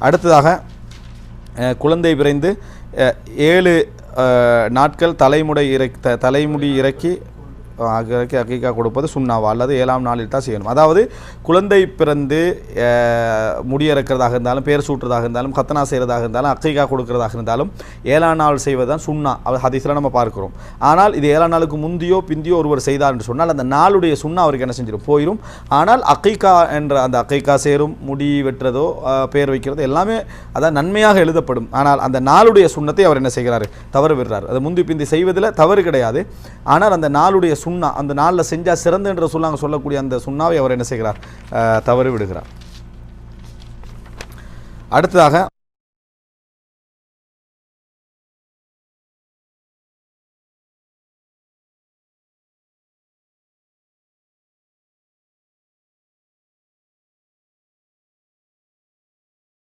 அடுத்ததாக குழந்தை பிறந்து ஏழு நாட்கள் தலைமுடை இறக்கி தலைமுடி இறக்கி அஹ், இறக்கி அக்கீக்கா கொடுப்பது சுண்ணாவா அல்லது ஏழாம் நாளில் தான் செய்யணும். அதாவது குழந்தை பிறந்து முடியறக்கிறதாக இருந்தாலும் பேர் சூட்டுறதாக இருந்தாலும் கத்தனா செய்கிறதாக இருந்தாலும் அக்கீக்கா கொடுக்கறதாக இருந்தாலும் ஏழாம் நாள் செய்வது தான் சுண்ணா. அது ஹதீஸில் நம்ம பார்க்கிறோம். ஆனால் இது ஏழாம் நாளுக்கு முந்தியோ பிந்தியோ ஒருவர் செய்தார் என்று சொன்னால் அந்த நாளுடைய சுண்ணா அவருக்கு என்ன செஞ்சிடும்? போயிடும் ஆனால் அக்கீக்கா என்ற அந்த அக்கைக்கா சேரும் முடி வெட்டுறதோ பேர் வைக்கிறதோ எல்லாமே அதான் நன்மையாக எழுதப்படும். ஆனால் அந்த நாளுடைய சுண்ணத்தை அவர் என்ன செய்கிறார்? தவறு விடுறார். அது முந்தி பிந்தி செய்வதில் தவறு கிடையாது. ஆனால் அந்த நாளுடைய சுண்ணா அந்த நாளில் செஞ்சால் சிறந்த என்று சொல்லாங்க சொல்லக்கூடிய அந்த சுண்ணாவை அவர் என்ன செய்கிறார்? தவறு விடுகிறார். அடுத்ததாக